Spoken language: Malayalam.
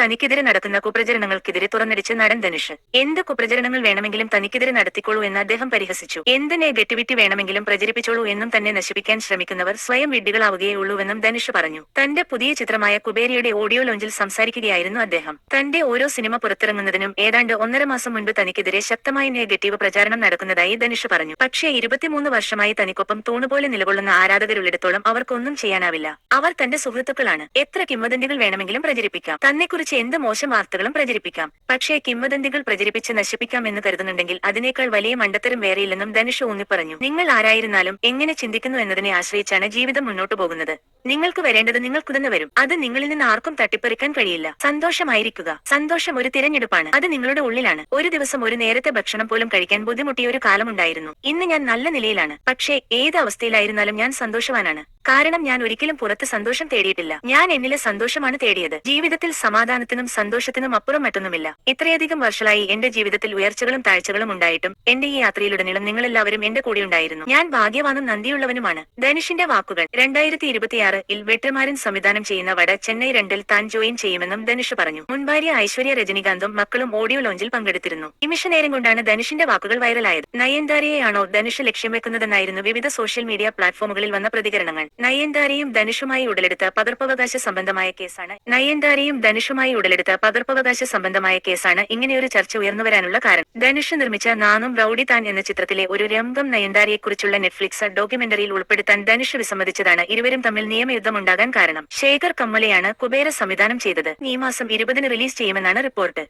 തനിക്കെതിരെ നടത്തുന്ന കുപ്രചരണങ്ങൾക്കെതിരെ തുറന്നടിച്ച് നടൻ ധനുഷ്. എന്ത് കുപ്രചരണങ്ങൾ വേണമെങ്കിലും തനിക്കെതിരെ നടത്തിക്കോളൂ എന്ന് അദ്ദേഹം പരിഹസിച്ചു. എന്ത് നെഗറ്റിവിറ്റി വേണമെങ്കിലും പ്രചരിപ്പിച്ചോളൂ എന്നും തന്നെ നശിപ്പിക്കാൻ ശ്രമിക്കുന്നവർ സ്വയം വിഡ്ഢികളാവുകയുള്ളൂവെന്നും ധനുഷ് പറഞ്ഞു. തന്റെ പുതിയ ചിത്രമായ കുബേരിയുടെ ഓഡിയോ ലോഞ്ചിൽ സംസാരിക്കുകയായിരുന്നു അദ്ദേഹം. തന്റെ ഓരോ സിനിമ പുറത്തിറങ്ങുന്നതിനും ഏതാണ്ട് ഒന്നര മാസം മുൻപ് തനിക്കെതിരെ ശക്തമായ നെഗറ്റീവ് പ്രചാരണം നടക്കുന്നതായി ധനുഷ് പറഞ്ഞു. പക്ഷേ ഇരുപത്തിമൂന്ന് വർഷമായി തനിക്കൊപ്പം തൂണുപോലെ നിലകൊള്ളുന്ന ആരാധകരുള്ളിടത്തോളം അവർക്കൊന്നും ചെയ്യാനാവില്ല. അവർ തന്റെ സുഹൃത്തുക്കളാണ്. എത്ര കിംവദന്തികൾ വേണമെങ്കിലും പ്രചരിപ്പിക്കാം. തന്നെക്കുറിച്ച് എന്ത് മോശം വാർത്തകളും പ്രചരിപ്പിക്കാം. പക്ഷേ കിംവദന്തികൾ പ്രചരിപ്പിച്ച് നശിപ്പിക്കാം എന്ന് കരുതുന്നുണ്ടെങ്കിൽ അതിനേക്കാൾ വലിയ മണ്ടത്തരം വേറെയില്ലെന്നും ധനുഷ് ഊന്നിപ്പറഞ്ഞു. നിങ്ങൾ ആരായിരുന്നാലും എങ്ങനെ ചിന്തിക്കുന്നു എന്നതിനെ ആശ്രയിച്ചാണ് ജീവിതം മുന്നോട്ട് പോകുന്നത്. നിങ്ങൾക്ക് വരേണ്ടത് നിങ്ങൾക്കുതന്നെ വരും. അത് നിങ്ങളിൽ നിന്ന് ആർക്കും തട്ടിപ്പറിക്കാൻ കഴിയില്ല. സന്തോഷമായിരിക്കുക. സന്തോഷം ഒരു തിരഞ്ഞെടുപ്പാണ്. അത് നിങ്ങളുടെ ഉള്ളിലാണ്. ഒരു ദിവസം ഒരു നേരത്തെ ഭക്ഷണം പോലും കഴിക്കാൻ ബുദ്ധിമുട്ടിയ ഒരു കാലമുണ്ടായിരുന്നു. ഇന്ന് ഞാൻ നല്ല നിലയിലാണ്. പക്ഷേ ഏത് അവസ്ഥയിലായിരുന്നാലും ഞാൻ സന്തോഷവാനാണ്. കാരണം ഞാൻ ഒരിക്കലും പുറത്ത് സന്തോഷം തേടിയിട്ടില്ല. ഞാൻ എന്നിലെ സന്തോഷമാണ് തേടിയത്. ജീവിതത്തിൽ സമാധാനത്തിനും സന്തോഷത്തിനും അപ്പുറം മറ്റൊന്നുമില്ല. ഇത്രയധികം വർഷമായി എന്റെ ജീവിതത്തിൽ ഉയർച്ചകളും താഴ്ചകളും ഉണ്ടായിട്ടും എന്റെ ഈ യാത്രയിലുടനീളം നിങ്ങളെല്ലാവരും എന്റെ കൂടെ ഉണ്ടായിരുന്നു. ഞാൻ ഭാഗ്യവാനും നന്ദിയുള്ളവനുമാണ്. ധനുഷിന്റെ വാക്കുകൾ രണ്ടായിരത്തി ഇരുപത്തിയാറ് ഇൽ വെട്ടമാരൻ സംവിധാനം ചെയ്യുന്ന വട ചെന്നൈ രണ്ടിൽ താൻ ജോയിൻ ചെയ്യുമെന്നും ധനുഷ് പറഞ്ഞു. മുൻഭാര്യ ഐശ്വര്യ രജനികാന്തും മക്കളും ഓഡിയോ ലോഞ്ചിൽ പങ്കെടുത്തിരുന്നു. നിമിഷ നേരം കൊണ്ടാണ് ധനുഷിന്റെ വാക്കുകൾ വൈറലായത്. നയൻതാരയെയാണോ ധനുഷ് ലക്ഷ്യം വെക്കുന്നതെന്നായിരുന്നു വിവിധ സോഷ്യൽ മീഡിയ പ്ലാറ്റ്ഫോമുകളിൽ വന്ന പ്രതികരണങ്ങൾ. നയൻതാരയും ധനുഷുമായി ഉടലെടുത്ത പകർപ്പവകാശ സംബന്ധമായ കേസാണ്. നയൻതാരയും ധനുഷുമായി ഉടലെടുത്ത പകർപ്പവകാശ സംബന്ധമായ കേസാണ് ഇങ്ങനെയൊരു ചർച്ച ഉയർന്നുവരാനുള്ള കാരണം. ധനുഷ് നിർമ്മിച്ച നാനും റൌഡി താൻ എന്ന ചിത്രത്തിലെ ഒരു രംഗം നയൻതാരയെക്കുറിച്ചുള്ള നെറ്റ്ഫ്ലിക്സ് ഡോക്യുമെന്ററിയിൽ ഉൾപ്പെടുത്താൻ ധനുഷ് വിസമ്മതിച്ചതാണ് ഇരുവരും തമ്മിൽ നിയമയുദ്ധമുണ്ടാകാൻ കാരണം. ശേഖർ കമ്മലയാണ് കുബേര സംവിധാനം ചെയ്തത്. ഈ മാസം ഇരുപതിന് റിലീസ് ചെയ്യുമെന്നാണ് റിപ്പോർട്ട്.